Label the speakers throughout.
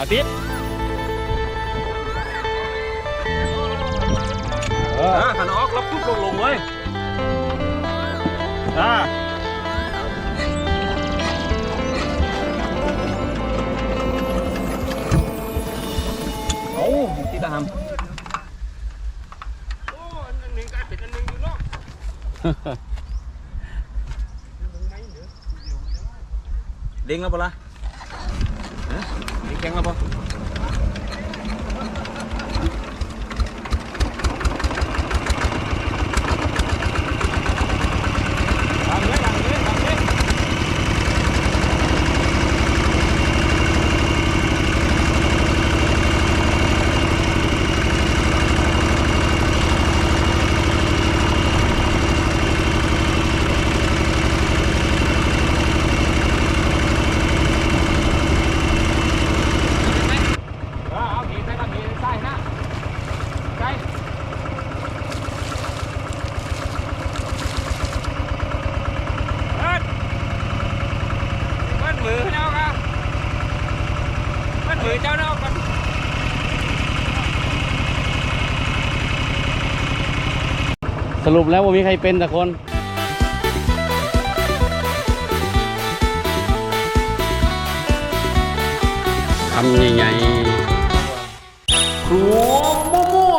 Speaker 1: อาทิตย์เออ
Speaker 2: อ่าขันออกแล้วปุ๊บลงลงเลย
Speaker 1: อ่าโอ้ที่ตาม
Speaker 2: โอ้อันหนึ่งกลายเป็นอันหนึ่งอยู่เนาะเด้งแล้วปะล่ะฮะเด้ง แข็งแล้วปะ
Speaker 1: ตามเลยตามเลยตามเลย
Speaker 2: เอาขี่ใส่กันขี่ใส่นะใส่เอิ้นเอิ้นมือเนาะครับเอิ้นมือเจ้าเนาะกัน
Speaker 1: สรุปแล้วว่ามีใครเป็นแต่คนคำใหญ่ๆครัวมั่ว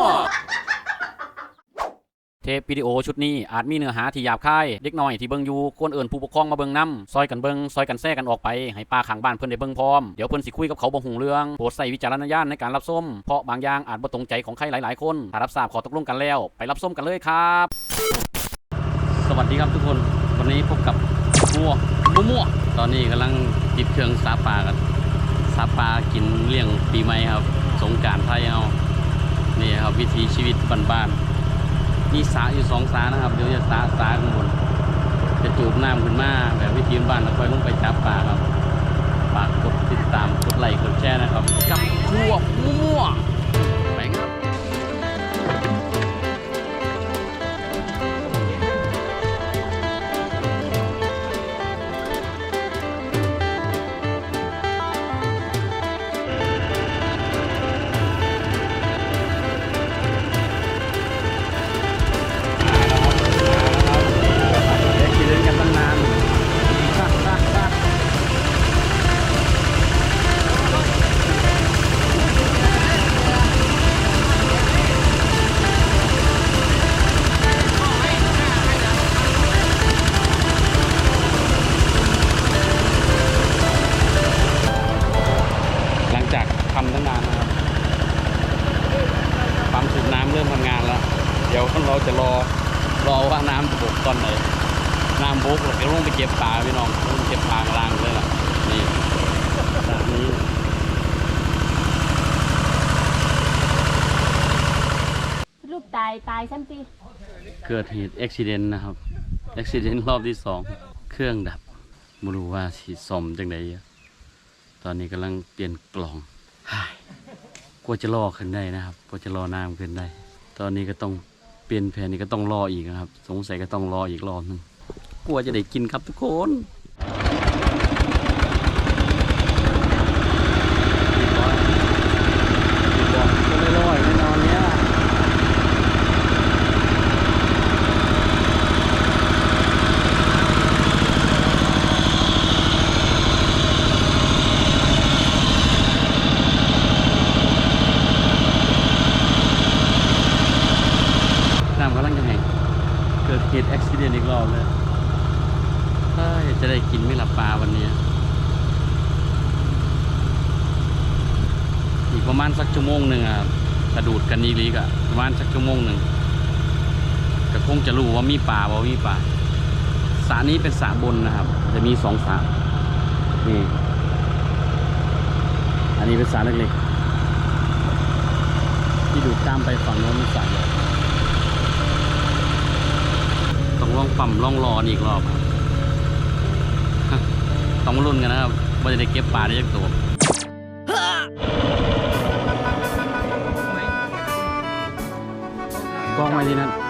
Speaker 1: เท ปวิดีโอชุดนี้อาจมีเนื้อหาที่หยาบคายเด็กน้อยที่เบิ่งอยู่ควรเอิ่นผู้ปกครองมาเบิ่งนํซอยกันเบิ่งซอยกันแซ่กันออกไปให้ป้าข้างบ้านเพิ่นได้เบิ่งพร้อมเดี๋ยวเพิ่นสิคุยกับเขาบ่หูเรื่องโปรดใส่วิจารณญาณในการรับส้มเพราะบางอย่างอาจบ่ตรงใจของใครหลายๆ คนถ้ารับทราบขอตกลงกันแล้ว ไปรับส้มกันเลยครับ สวัสดีครับทุกคนวันนี้พบกับมั่วมั่วตอนนี้กำลังจิบเครื่องสาปลากันสาปลากินเลี้ยงปีใหม่ครับ สงการไทยเอานี่ครับวิถีชีวิตบ้านๆ มีสาอยู่สองสานะครับ เดี๋ยวจะสาสาข้างบน จะจูบน้ำขึ้นมาแบบวิธีบ้านแล้วค่อยลงไปจับปลาครับฝากกดติดตามกดไลค์กดแชร์นะครับ กับครัวมั่วำบกเราจะลงไปเก็บปลาพี่น้องลงไปเก็บปลากลางเลยล่ะนี่สระนี้
Speaker 3: ลูกตายตายซ้ำสิ
Speaker 1: เกิดเหตุอุบิเหตุนะครับอุบิเหตุรอบที่สองเครื่องดับไม่รู้ว่าสีซ่อมจังไดอะตอนนี้กำลังเปลี่ยนกล่องฮ่ายกว่าจะรอขึ้นได้นะครับกว่าจะรอน้ำขึ้นได้ ตอนนี้ก็ต้องเปลี่ยนแผนนี้ก็ต้องรออีกนะครับ สงสัยก็ต้องรออีกรอบหนึง กลัวจะได้กินครับทุกคนบอกก็ไม่รอดแน่นอนเนี้ย น้ำกำลังจะแห้งเกิดเหตุอุบิเหตุอีกรอบเลยเฮ้ยจะได้กินไม่หลับปลาวันนี้ อีกประมาณสักชั่วโมงหนึ่งอะครับ กันนีลีกอะประมาณสักชั่วโมงหนึ่งก็คงจะรู้ว่ามีปลาบ่ามีปลาสระนี้เป็นสระบนนะครับ จะมีสองสระนี่อันนี้เป็นสระเล็กๆที่ดูดข้ามไปฝั่งโน้นเป็นสระใหญ่ต้องล่องปั๊มล่องรออีกรอบต้องมาลุ้นกันนะครับว่าจะได้เก็บปลาได้ยักตัว องไว้ที่นั่น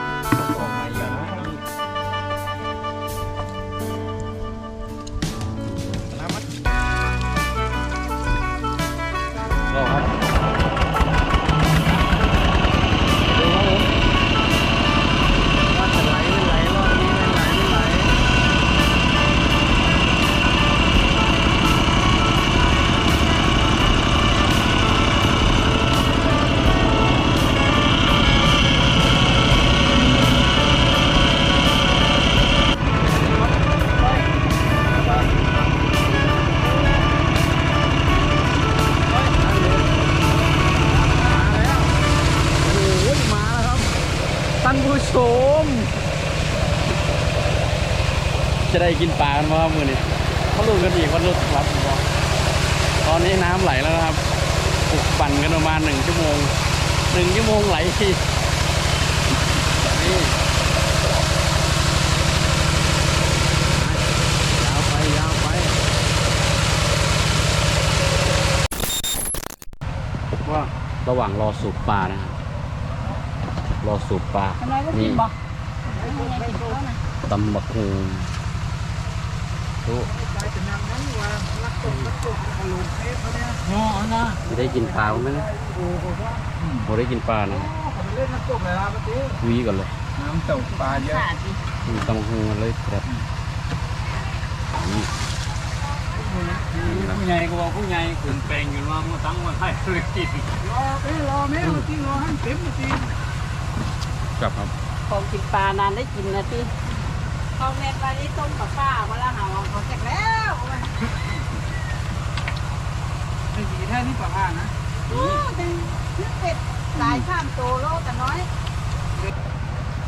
Speaker 1: ได้กินปลากันไหมครับมือนี้เขาลุ้นกันอีกวันลุ้นครับตอนนี้น้ำไหลแล้วนะครับปลุกปั่นกันประมาณหนึ่งชั่วโมงหนึ่งชั่วโมงไหลทีนี่ยาวไปยาวไปว่าระหว่างรอสูบปลานะครับรอสูบปลา
Speaker 4: ทำไมก็กิ
Speaker 1: นี่
Speaker 4: นบอกไม่ให้กินเขานะ
Speaker 1: ตำบักฮู โอ้
Speaker 5: อ๋อนะ
Speaker 1: จะได้กินปลาไหมนะโมได้กินปลานะ
Speaker 5: เล่นน้ำตกเลยครับพี่
Speaker 1: วีก่อนเลย
Speaker 5: น้ำตกปลาเยอะ
Speaker 4: ขาดดิ
Speaker 1: อืมตำบักฮูเลยครับนี่
Speaker 5: ผู้ใหญ่ก็บอกผู้ใหญ่ขืนแปลงอยู่ว่ามันตั้งวันให้เลยกินรอไปรอแม่มากินรอให้เต็มมากิน
Speaker 1: จับครับ
Speaker 4: ของกินปลานานได้กินนะพี่ เขาแม่ปลาที่ต้มกับข้าวเวลาหาว่าเขาแจกแล้ว
Speaker 5: ไอ้สีแท้นี่ปลาอ่านะ
Speaker 4: โอ้เป็นเป็ดหลายข้ามโตโลแต่น้อย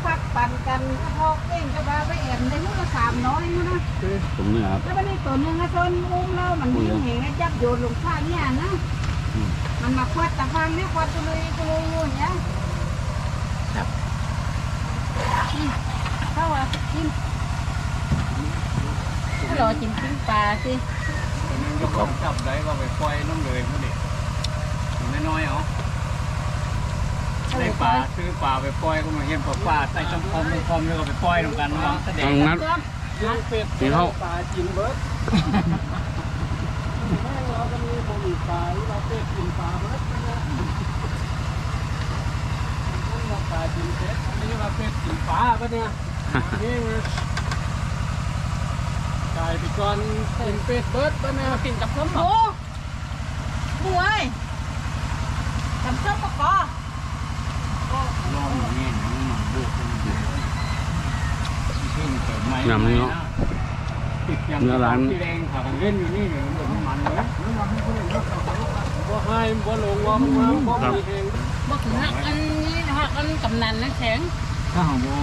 Speaker 4: พักปั่นกันก็พอกเองจะมาไปแอบในมือสามน้อยมั้งนะ
Speaker 1: ผมเนี่ยครับ
Speaker 4: แล้ววันนี้ตัวหนึงนะชนอุ้มแล้วมันวิ่งเหงให้จับโยนลงข้างเนี่ยนะ
Speaker 1: อืม
Speaker 4: มันมาควัดตะฟังเนี่ยควัดตัวเลยตัวเลยอยู่อย่างเงี้ย
Speaker 1: ครับ
Speaker 4: อืมเข้าอะกินถ้า รอกินปิ้งปลาสิ
Speaker 5: ตัวนึงก็ของจับได้ก็ไปปล่อยน้องเลยพวกเด็กไม่น้อยเอาได้ปลาซื้อปลาไปปล่อยก็มาเห็นปลาปลาใส่ต้มคอมต้มคอมแล้วก็ไปปล่อยลงกันวางแสด
Speaker 1: เอา
Speaker 5: ง
Speaker 1: งัด
Speaker 5: ย่างเป็ด
Speaker 1: กินเข้า
Speaker 5: ปลากินเบิร์ดแม่เราก็มีบะหมี่ปลาเราเป็ดกินปลาเบิร์ดนะนั่นเราปลากินเป็ดอันนี้เราเป็ดกินปลาปะเนี่ยนี่ไงกลายไปก่อนกินเป็ดเบิร์ดปะเนี่ย
Speaker 4: กินกับส้มหมูหมูเอ้ยทำส้มปะกอ
Speaker 5: ลองอย่างนี้นะมันบุกมันบุกซึ่งเกิดใหม่
Speaker 1: ยำเนื้อ
Speaker 5: ติดอย่าง
Speaker 1: เนื้อร้าน
Speaker 5: ที่แรงขาเล่นอยู่นี่เนี่ยมันมันเลยบ่ให้บ่ลงว่ามันมาบ่มีเอง
Speaker 4: บอกถึงหักอันนี้หักอันกำนันนะแข็ง
Speaker 5: ถ้าหาบ่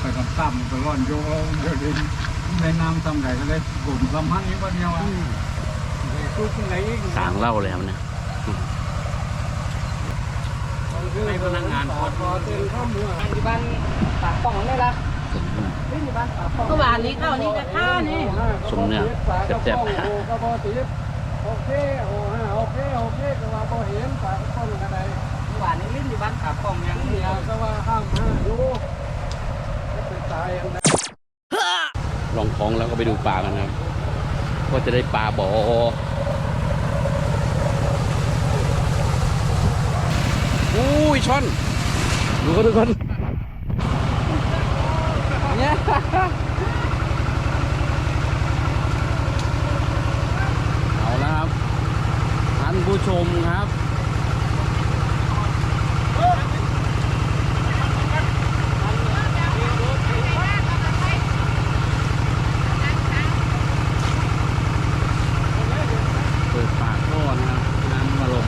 Speaker 5: ไปกับต่ำไปร่อนโยเดี๋ยวดิน ในน้ำทำไหนก็ได้กลุ่มสัมพันธ์นี้บ่เดียวอะสู้ขึ้นไหนอีก
Speaker 1: สางเหล่าเลยครับเนี่ย
Speaker 5: ให้พนักงานพอเต็มข้ามเมือง
Speaker 4: อยู่บ้านปากป่องได้ละเมื่อวานนี้เข้านี่จะฆ่านี่
Speaker 1: สมเนี่ยแซ่บ
Speaker 5: โก็บ่ติดโอเคโอ้ฮะโอเคโอเคก็ว่าบ่เห็นปากต้นกันใด
Speaker 4: เมื่อวานนี้ลิ้นอยู่บ้านปากป่องยัง
Speaker 5: เดียวก็ว่าห้ามห้าอยู่จะไปตายอันใด
Speaker 1: ๆ ลองท้องแล้วก็ไปดูปลากันนะครับว่าจะได้ปลาบ่ออุ้ยช่อน ดูกันทุกคนเนี่ยเอาละครับท่านผู้ชมครับ เปิดปากท่อนะครับน้ำมาลง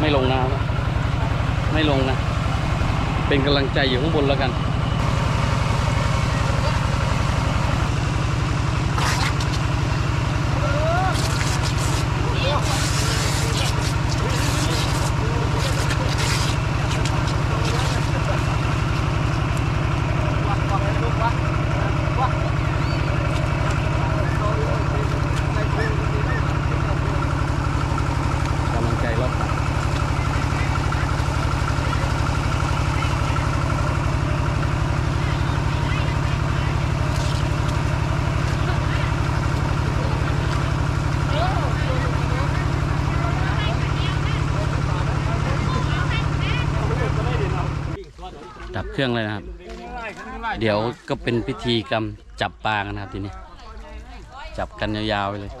Speaker 1: ไม่ลงนะครับไม่ลงนะ เป็น กำลังใจอยู่ข้างบนแล้วกัน เครื่องเลยนะครับ เดี๋ยวก็เป็นพิธีกรรมจับปลากันนะครับทีนี้ จับกันยาวๆไปเลย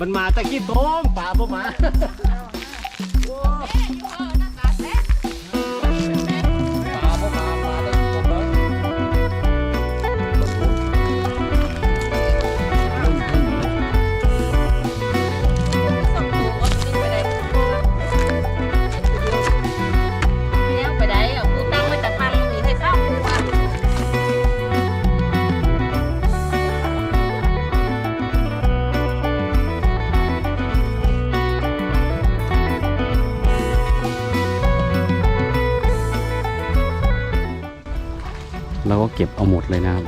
Speaker 5: มันมาตะกี้โต้มป่าบ่มา เก็
Speaker 1: บเอาหมดเลยนะครับ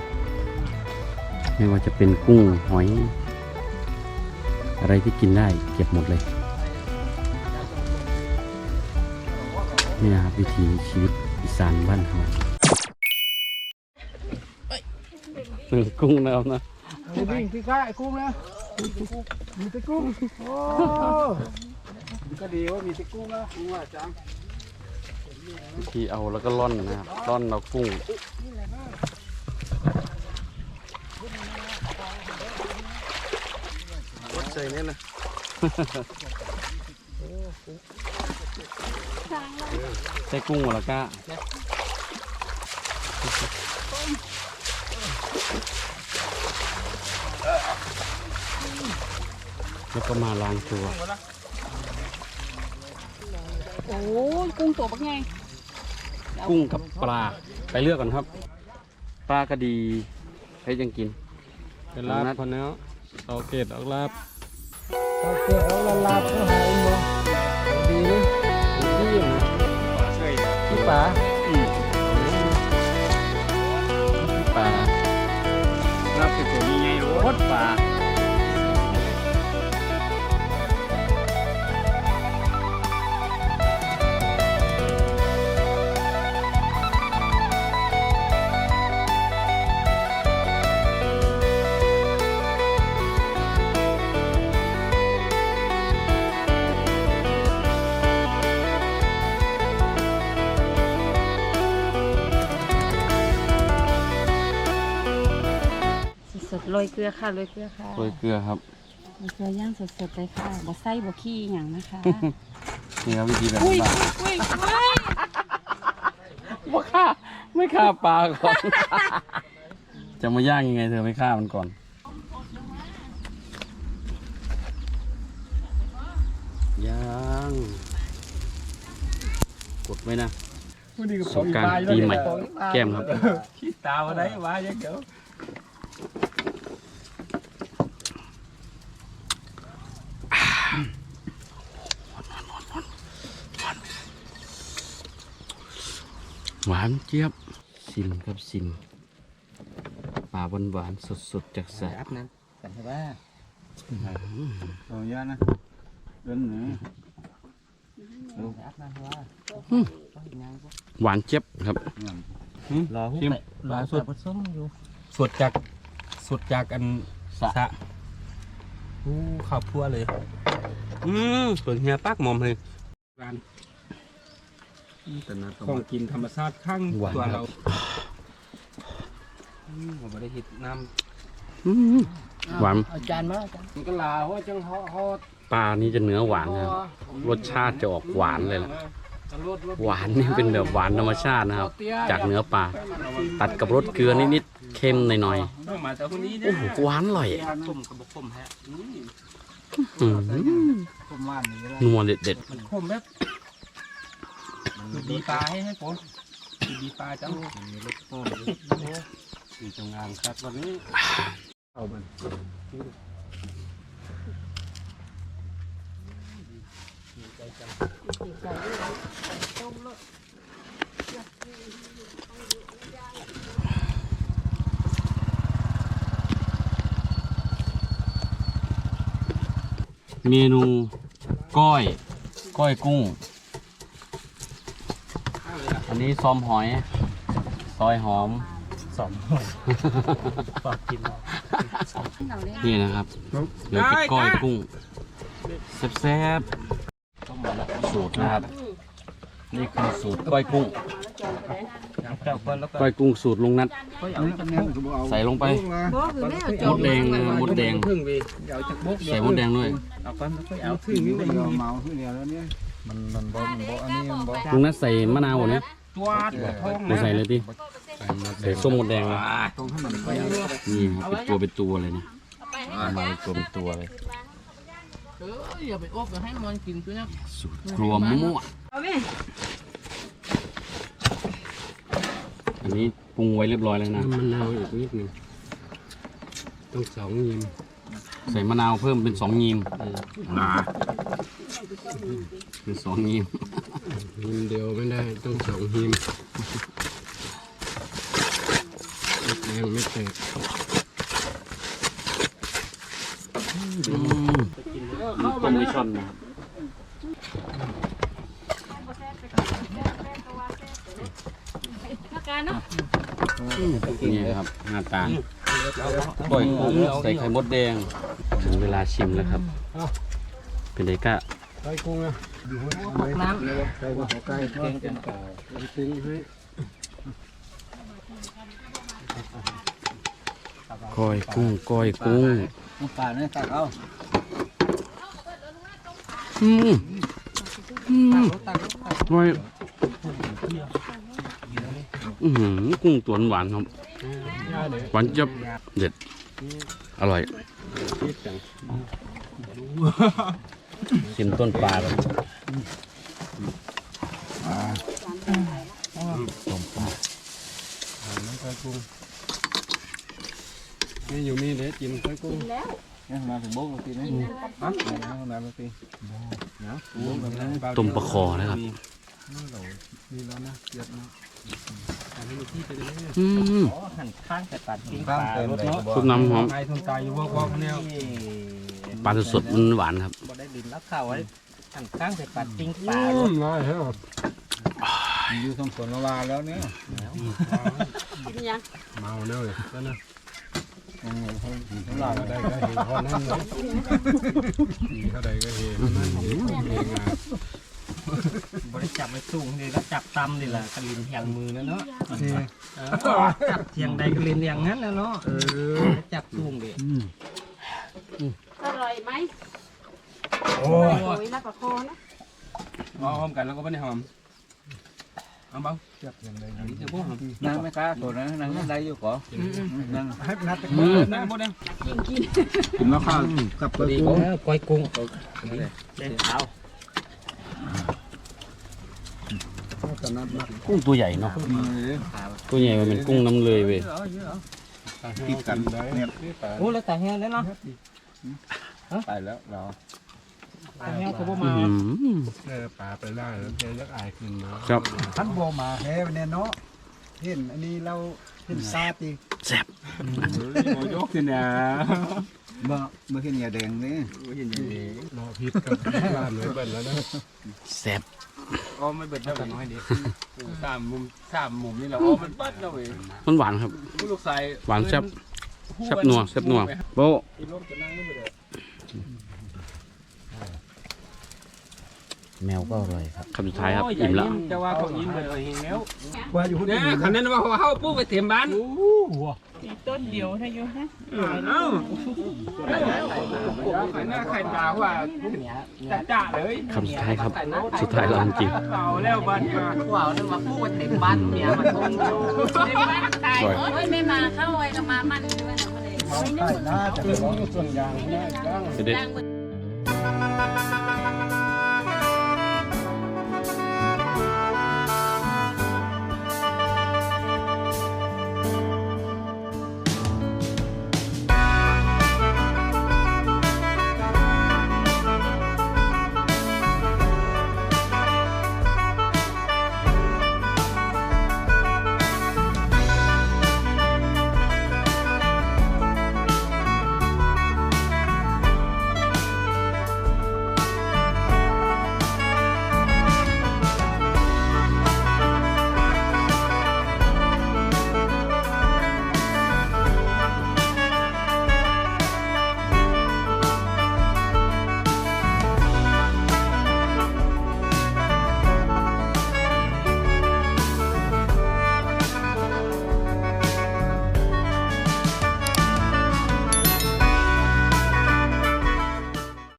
Speaker 1: ไม่ว่าจะเป็นกุ้งหอย อะไรที่กินได้เก็บหมดเลย นี่นะครับวิถีชีวิตอีสานบ้านเราหนึ่งกุ้งนะครับนะ
Speaker 2: มีดิ้งที่ก้าไอ้กุ้งนะมีแต่กุ้งโอ้ก็ดีว่ามีแต่กุ้งนะกุ้งว่าจัง
Speaker 1: วิธีเอาแล้วก็ร่อนนะครับร่อนเอากุ้ง
Speaker 2: วัด ใส่เนี่ยนะ
Speaker 1: ใส่กุ้งหมดแล้วก็แล้วก็มาล้างตัว
Speaker 3: โอ้กุ้งตัวบักไง
Speaker 1: กุ้งกับปลา ไปเลือกก่อนครับ ปลากระดีให้ยังกิน
Speaker 5: เป็นลาบพอเนาะเอาเกตออกลาบ
Speaker 2: เอาเกลือเอาละลาบก็หายบ่ดีเลยดีอยู่นะที่ป่า
Speaker 1: ปลา
Speaker 5: ลาบเป็นตัวนี้ไงโอ้
Speaker 1: ป่า
Speaker 3: โรยเกลือค่ะโรยเกลือค่ะ
Speaker 1: โรยเกลือครับ
Speaker 3: โรยเกลือย่างสดๆเลยค่ะบ่ไส้บ่ขี้อย่างนะคะ
Speaker 1: นี่ครับวิธีแบบ
Speaker 3: อุ้ย
Speaker 1: บ้าน
Speaker 3: อุ้ยอุ้ย
Speaker 1: ไม่ฆ่าไม่ฆ่าปลาก่อน จะมาย่างยังไงเธอไม่ฆ่ามันก่อน ย่างกดไว้นะ สงกรานต์ปีใหม่ แก้มครับ
Speaker 5: ขี้ตาวันไหนวะยังเดี๋ยว
Speaker 1: หวานเจี๊ยบซิมครับซิมปลาหวานหวานสดสดจากสระ
Speaker 2: อัพนั้นกันใช่ป่ะเอาเยอะนะเดินหนีอัพนั้นว่า
Speaker 1: หวานเจี๊ยบครับ
Speaker 2: รอหุ้
Speaker 5: ม
Speaker 2: รอสุ
Speaker 5: สุ
Speaker 2: ดผสมอยู่
Speaker 5: สดจากสดจากอัน
Speaker 1: สะ
Speaker 5: สะอู้ข้าวพัวเลย อืมส่วนเฮียปักหมอมเลยร้าน
Speaker 2: แต่นะ
Speaker 5: ของกินธรรมชาติข้าง
Speaker 1: หวาน
Speaker 5: ตัว
Speaker 1: ครั
Speaker 5: เรา
Speaker 1: บ
Speaker 5: อืมผมไม่ได้เห็ดน้
Speaker 1: อืมหวาน
Speaker 2: อาจารย์มาอาจารย์ำ
Speaker 5: มันก็ลาว่าจังฮอฮอด
Speaker 1: ปลานี่จะเนื้อหวานนะครับ รสชาติจะออกหวานเลยล่ะ หวานนี่เป็นแบบหวานธรรมชาตินะครับ จากเนื้อปลาตัดกับรสเกลือนิดๆเค็มหน่อย
Speaker 5: มาจากคนนี้
Speaker 1: ๆ
Speaker 5: เนี่
Speaker 1: โอ้
Speaker 5: ย
Speaker 1: โหหวานอร่อย
Speaker 5: ต้มกับบกต้มฮะ อืม
Speaker 1: อืม
Speaker 2: ผมว่านนี่แล้ว
Speaker 1: นัวเด็ด
Speaker 5: มันคมแบบดีปลาให้ให้ผมดีปลาจัง
Speaker 2: มีลูกโป่ง
Speaker 5: ดีจังงานครับวันนี้
Speaker 2: เอามัน
Speaker 1: เมนูก้อยก้อยกุ้ง อันนี้ซอมหอย ซอยหอม
Speaker 5: สองฝากกิน
Speaker 1: นี่นะครับ เดี๋ยวจะก้อยกุ้งแซ่บๆสูตรนะครับ นี่คือสูตรก้อยกุ้ง
Speaker 5: เจ้าคนแล้ว ก็
Speaker 1: ก้อยกุ้งสูตรลุงนัด
Speaker 2: เอาแล้วเนี่ยก็บ่เอา
Speaker 1: ใส่ลงไป
Speaker 3: บ่คือแม่เอาจ
Speaker 1: ม
Speaker 3: อ
Speaker 1: ดแดงนะมดแดง
Speaker 5: พึ่งไปเดี๋ยวจะบก
Speaker 1: ใส่มดแดงด้วย
Speaker 5: เอาไปไม่ค่อยเอา
Speaker 2: ถึ
Speaker 5: พึ่
Speaker 2: ง
Speaker 5: ง
Speaker 2: นี่
Speaker 5: นี่
Speaker 2: เล
Speaker 5: เลยย
Speaker 2: เมาขึ้นเดียวแล้วเนี่ยมันมันบ่มันบ่อันนี้มันบ่
Speaker 1: ลุงนัดใส่มะนาวเนี่ย
Speaker 5: ตัวตัวทอง
Speaker 1: ไม่ใส่เลยดิใส่ส้มมดแดงเลย
Speaker 2: ตรงให้มันไป
Speaker 1: นี่เป็นตัวเป็นตัวเลยนี่มาเป็นตัวเป็นตัวเลย
Speaker 4: เอออย่าไปอบอย่าให้มันกินตัวเนี้ย
Speaker 1: สูตรครัวมั่ว
Speaker 3: เอาแม่
Speaker 1: อันนี้ปรุงไว้เรียบร้อยแล้วนะ
Speaker 5: มะนาวอีกนิดหนึงต้องสองยิม
Speaker 1: ใส่มะนาวเพิ่มเป็นสองยีมเป็นสองยีม
Speaker 5: ยิมเดียวไม่ได้ต้องสองยิม
Speaker 2: ยังไม่เสร็จ
Speaker 1: ต้มมิชอนนะครับ
Speaker 3: อาการเนาะ
Speaker 1: นี่ ครับหน้าตาปล่อยกุ้งใส่ไข่มดแดง ถึงเวลาชิมแล้วครับ เป็นไงกะ
Speaker 2: ไก่กุ้งนะอยู่หัวน้ำไก่หัวไก่เก่งจังเก่าติ้งให้
Speaker 1: ก้อยกุ้งก้อยกุ้ง
Speaker 2: น้ำปลาเนี่ยตักเอา
Speaker 1: อืมอืมก้อยอือหือกุ้งตัวหวานครับ หวานจับเด็ด อร่อยชิมต้นปลาเลย
Speaker 2: ไก่กุ้งนี่อยู่นี่เด็ดกินไก่กุ้ง
Speaker 3: แล้ว
Speaker 2: เนี่ยมาถึงโบ๊กตีนี่ฮะมาถึงตีเนาะโบ๊กแบบนั้น
Speaker 1: ต้มปลาคอนะครับ
Speaker 2: มีแล้วนะเยอะนะ
Speaker 1: อืม
Speaker 4: หันข้างแต่ตัดทิ้ง
Speaker 2: ข้ามเต็มเลย
Speaker 1: ซุปน้ำหอม
Speaker 2: ไก่ทุนตายอยู่วอกวอกเนี่ย
Speaker 1: ปลาสดๆมันหวานครับ
Speaker 4: บ่ได้ดินแล้วข้าวไว้หันข้างแต่ตัดทิ้งปลา
Speaker 2: อืมน้อยเหรออยู่สองคนละวาแล้วเนี่ย
Speaker 3: กินยัง
Speaker 2: เมาเนยแล้วนะเราได้ก็เห็นพอนั่นเลยเขาได้ก็เห็นนั่นเองอะ
Speaker 4: บ่ได้จับไว้สูงนี่แล้วจับตำนี่แหละกระลินเทียงมือแล้วเนาะจับเทียงใดกระลินอย่างนั้นแล้วเนาะเออจับสูงดิ
Speaker 3: อร่อยไหม
Speaker 2: โอ้ย
Speaker 3: โอ้ยนะปลาคอนะ
Speaker 5: หอมกันแล้วก็ไม่ได้หอมเอาเบา
Speaker 2: จับยังไง
Speaker 5: อันนี้จะพวกหอม
Speaker 2: นั่งไม่กล้าตัวนั้นนั่งได้อยู่ก่อนั่งให้นัด
Speaker 1: อืม
Speaker 5: ได้หมดเลย
Speaker 3: กินกิน
Speaker 2: กินแล้วข้าวกับกระปุก
Speaker 4: ก้อยกุ้งเล่นเอา
Speaker 2: ตอนนั้นมา
Speaker 1: กุ้งตัวใหญ่เนาะตัวใหญ่มันเป็นกุ้งน้ำเลยเว้ย
Speaker 2: ติดกันเนี่ย
Speaker 4: โอ้แล้วแต่แห้งแล้วเนาะ
Speaker 2: ไปแล้วเรา
Speaker 4: แต่แห้งเขาบ่
Speaker 1: อื้
Speaker 4: มา
Speaker 1: อหือ
Speaker 2: เจอปลาไปล่าแล้วเจอยักษ์อายขึ้นมา
Speaker 1: ครับ
Speaker 6: ท่านโบมาแฮ่เนี่ยเนาะเห็นอันนี้เราเห็นซาตี
Speaker 1: แซ่บ
Speaker 2: โอ้ยกสิเนี่ย
Speaker 6: เมื่อเมื่อเห็นยาแดงนี่
Speaker 2: รอพิษกับบ้านเลยเบิ่นแล้วนะ
Speaker 1: แซ่บ
Speaker 5: อ๋อไม่เบิดได้แบบน้อยดิสามมุมสามมุมนี่แหละอ๋อมันเบิดแล้วเว้ย
Speaker 1: มันหวานครับ
Speaker 5: ผู้ลูกชาย
Speaker 1: หวานแซ่บแซ่บนัวแซ่บนัวโบะ
Speaker 5: อีลมจะนั่งนี่บ่ได้
Speaker 1: แมวก็อร่อยครับ คำสุดท้ายครับ อิ่มละ
Speaker 5: จะว่าเขายิ้มเลยเองแล้ว
Speaker 6: ว่าอยู่คน
Speaker 5: เนี่ย
Speaker 6: อื่น
Speaker 5: คันนั้นว่าเขาเอาปุ๊บไปเต็มบ้าน
Speaker 3: ต้นเดียวให้อยู่ฮะ
Speaker 5: เอ้าไข่หน้าไข่ตาว่าจะจ่าเลย
Speaker 1: คำสุดท้ายครับ สุดท้ายเราจริง
Speaker 5: เต่าแล้วบ้านมา
Speaker 4: ว้าวนึกว่าพูดเต็มบ้านเมียมันทนอยู่
Speaker 3: เต็มบ้านตายโอ้ยไม่มาเข้าไว้ก็มามันด้วยนะคนเลย
Speaker 6: ใช่น่าจะเป็น
Speaker 2: ส่วนยางนะจ้าง